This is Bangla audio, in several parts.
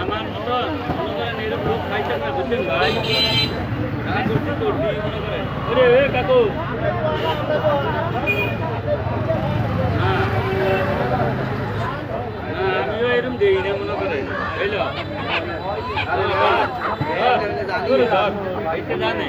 আমার মতন মনে করেন এরকম না বুঝছেন ভাই করছি দিয়ে মনে করেন কাকু হ্যাঁ আমিও এরকম দিই না মনে করেন বুঝলো জানে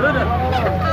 Öyle.